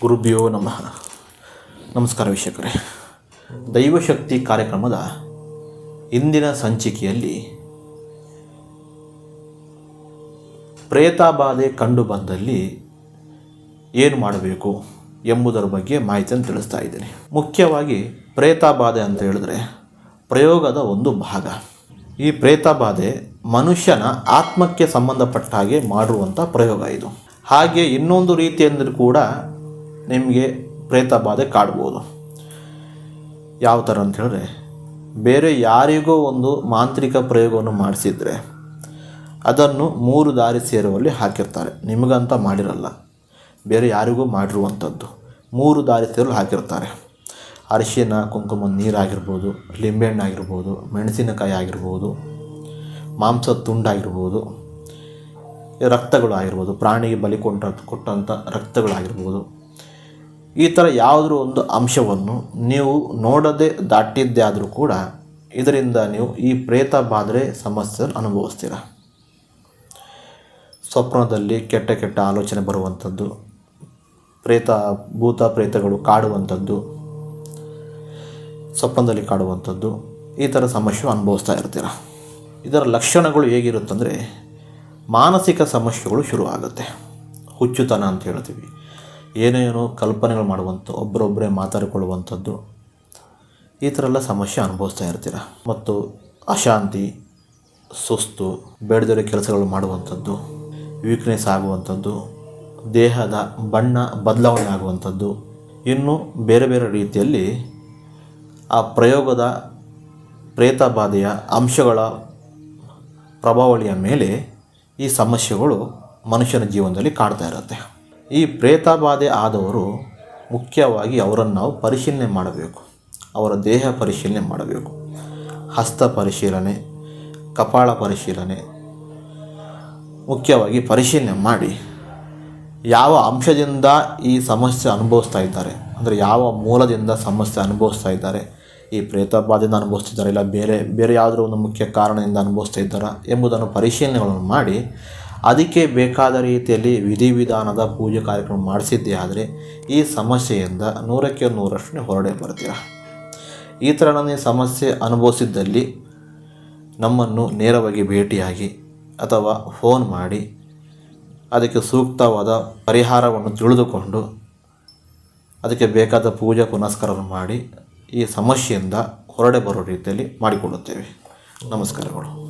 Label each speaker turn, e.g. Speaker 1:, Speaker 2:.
Speaker 1: ಗುರುಭ್ಯೋ ನಮಃ. ನಮಸ್ಕಾರ ವೀಕ್ಷಕರೇ. ದೈವಶಕ್ತಿ ಕಾರ್ಯಕ್ರಮದ ಇಂದಿನ ಸಂಚಿಕೆಯಲ್ಲಿ ಪ್ರೇತಾಬಾಧೆ ಕಂಡು ಬಂದಲ್ಲಿ ಏನು ಮಾಡಬೇಕು ಎಂಬುದರ ಬಗ್ಗೆ ಮಾಹಿತಿಯನ್ನು ತಿಳಿಸ್ತಾ ಇದ್ದೀನಿ. ಮುಖ್ಯವಾಗಿ ಪ್ರೇತಾಬಾಧೆ ಅಂತ ಹೇಳಿದ್ರೆ ಪ್ರಯೋಗದ ಒಂದು ಭಾಗ. ಈ ಪ್ರೇತಾಬಾಧೆ ಮನುಷ್ಯನ ಆತ್ಮಕ್ಕೆ ಸಂಬಂಧಪಟ್ಟ ಹಾಗೆ ಮಾಡುವಂಥ ಪ್ರಯೋಗ ಇದು. ಹಾಗೆ ಇನ್ನೊಂದು ರೀತಿಯಂದರೂ ಕೂಡ ನಿಮಗೆ ಪ್ರೇತಬಾಧೆ ಕಾಡ್ಬೋದು. ಯಾವ ಥರ ಅಂತ ಹೇಳಿದ್ರೆ, ಬೇರೆ ಯಾರಿಗೋ ಒಂದು ಮಾಂತ್ರಿಕ ಪ್ರಯೋಗವನ್ನು ಮಾಡಿಸಿದರೆ, ಅದನ್ನು ಮೂರು ದಾರಿ ಸೇರುವಲ್ಲಿ ಹಾಕಿರ್ತಾರೆ. ನಿಮಗಂತ ಮಾಡಿರಲ್ಲ. ಬೇರೆ ಯಾರಿಗೂ ಮಾಡಿರುವಂಥದ್ದು ಮೂರು ದಾರಿ ಸೇರಲು ಹಾಕಿರ್ತಾರೆ. ಅರಿಶಿನ, ಕುಂಕುಮ, ನೀರಾಗಿರ್ಬೋದು ಲಿಂಬೆಹಣ್ಣು ಆಗಿರ್ಬೋದು ಮೆಣಸಿನಕಾಯಿ ಆಗಿರ್ಬೋದು ಮಾಂಸದ ತುಂಡಾಗಿರ್ಬೋದು, ರಕ್ತಗಳು ಆಗಿರ್ಬೋದು, ಪ್ರಾಣಿಗೆ ಬಲಿ ಕೊಟ್ಟ ಕೊಟ್ಟಂಥ ರಕ್ತಗಳಾಗಿರ್ಬೋದು ಈ ಥರ ಯಾವುದರೂ ಒಂದು ಅಂಶವನ್ನು ನೀವು ನೋಡದೆ ದಾಟಿದ್ದೇ ಆದರೂ ಕೂಡ ಇದರಿಂದ ನೀವು ಈ ಪ್ರೇತ ಬಾಧೆ ಸಮಸ್ಯೆ ಅನುಭವಿಸ್ತೀರ. ಸ್ವಪ್ನದಲ್ಲಿ ಕೆಟ್ಟ ಕೆಟ್ಟ ಆಲೋಚನೆ ಬರುವಂಥದ್ದು, ಪ್ರೇತ, ಭೂತ ಪ್ರೇತಗಳು ಕಾಡುವಂಥದ್ದು, ಸ್ವಪ್ನದಲ್ಲಿ ಕಾಡುವಂಥದ್ದು, ಈ ಥರ ಸಮಸ್ಯೆ ಅನುಭವಿಸ್ತಾ ಇರ್ತೀರ. ಇದರ ಲಕ್ಷಣಗಳು ಹೇಗಿರುತ್ತಂದರೆ ಮಾನಸಿಕ ಸಮಸ್ಯೆಗಳು ಶುರುವಾಗುತ್ತೆ. ಹುಚ್ಚುತನ ಅಂತ ಹೇಳ್ತೀವಿ. ಏನೇನೋ ಕಲ್ಪನೆಗಳು ಮಾಡುವಂಥ ಒಬ್ಬರೊಬ್ಬರೇ ಮಾತಾಡಿಕೊಳ್ಳುವಂಥದ್ದು, ಈ ಥರ ಎಲ್ಲ ಸಮಸ್ಯೆ ಅನುಭವಿಸ್ತಾ ಇರ್ತೀರ? ಮತ್ತು ಅಶಾಂತಿ, ಸುಸ್ತು ಬೇಡದಿರೋ ಕೆಲಸಗಳು ಮಾಡುವಂಥದ್ದು ವೀಕ್ನೆಸ್ ಆಗುವಂಥದ್ದು, ದೇಹದ ಬಣ್ಣ ಬದಲಾವಣೆ ಆಗುವಂಥದ್ದು, ಇನ್ನು ಬೇರೆ ಬೇರೆ ರೀತಿಯಲ್ಲಿ ಆ ಪ್ರಯೋಗದ ಪ್ರೇತಬಾಧೆಯ ಅಂಶಗಳ ಪ್ರಭಾವಳಿಯ ಮೇಲೆ ಈ ಸಮಸ್ಯೆಗಳು ಮನುಷ್ಯನ ಜೀವನದಲ್ಲಿ ಕಾಡ್ತಾ ಇರುತ್ತೆ. ಈ ಪ್ರೇತಬಾಧೆ ಆದವರು ಮುಖ್ಯವಾಗಿ ಅವರನ್ನು ನಾವು ಪರಿಶೀಲನೆ ಮಾಡಬೇಕು. ಅವರ ದೇಹ ಪರಿಶೀಲನೆ ಮಾಡಬೇಕು. ಹಸ್ತ ಪರಿಶೀಲನೆ, ಕಪಾಳ ಪರಿಶೀಲನೆ ಮುಖ್ಯವಾಗಿ ಪರಿಶೀಲನೆ ಮಾಡಿ ಯಾವ ಅಂಶದಿಂದ ಈ ಸಮಸ್ಯೆ ಅನುಭವಿಸ್ತಾ ಇದ್ದಾರೆ. ಅಂದರೆ ಯಾವ ಮೂಲದಿಂದ ಸಮಸ್ಯೆ ಅನುಭವಿಸ್ತಾ ಇದ್ದಾರೆ. ಈ ಪ್ರೇತಬಾಧೆಯಿಂದ ಅನುಭವಿಸ್ತಿದ್ದಾರೆ ಇಲ್ಲ ಬೇರೆ ಬೇರೆ ಯಾವುದೋ ಒಂದು ಮುಖ್ಯ ಕಾರಣದಿಂದ ಅನುಭವಿಸ್ತಾ ಇದ್ದಾರಾ ಎಂಬುದನ್ನು ಪರಿಶೀಲನೆಗಳನ್ನು ಮಾಡಿ ಅದಕ್ಕೆ ಬೇಕಾದ ರೀತಿಯಲ್ಲಿ ವಿಧಿವಿಧಾನದ ಪೂಜೆ ಕಾರ್ಯಕ್ರಮ ಮಾಡಿಸಿದ್ದೇ ಆದರೆ ಈ ಸಮಸ್ಯೆಯಿಂದ ನೂರಕ್ಕೆ ನೂರಷ್ಟು ಹೊರಡೆ ಬರ್ತೀರ? ಈ ಥರ ನೀವು ಸಮಸ್ಯೆ ಅನುಭವಿಸಿದ್ದಲ್ಲಿ ನಮ್ಮನ್ನು ನೇರವಾಗಿ ಭೇಟಿಯಾಗಿ ಅಥವಾ ಫೋನ್ ಮಾಡಿ ಅದಕ್ಕೆ ಸೂಕ್ತವಾದ ಪರಿಹಾರವನ್ನು ತಿಳಿದುಕೊಂಡು ಅದಕ್ಕೆ ಬೇಕಾದ ಪೂಜೆ ಪುನಸ್ಕಾರವನ್ನು ಮಾಡಿ ಈ ಸಮಸ್ಯೆಯಿಂದ ಹೊರಡೆ ಬರೋ ರೀತಿಯಲ್ಲಿ ಮಾಡಿಕೊಳ್ಳುತ್ತೇವೆ. ನಮಸ್ಕಾರಗಳು.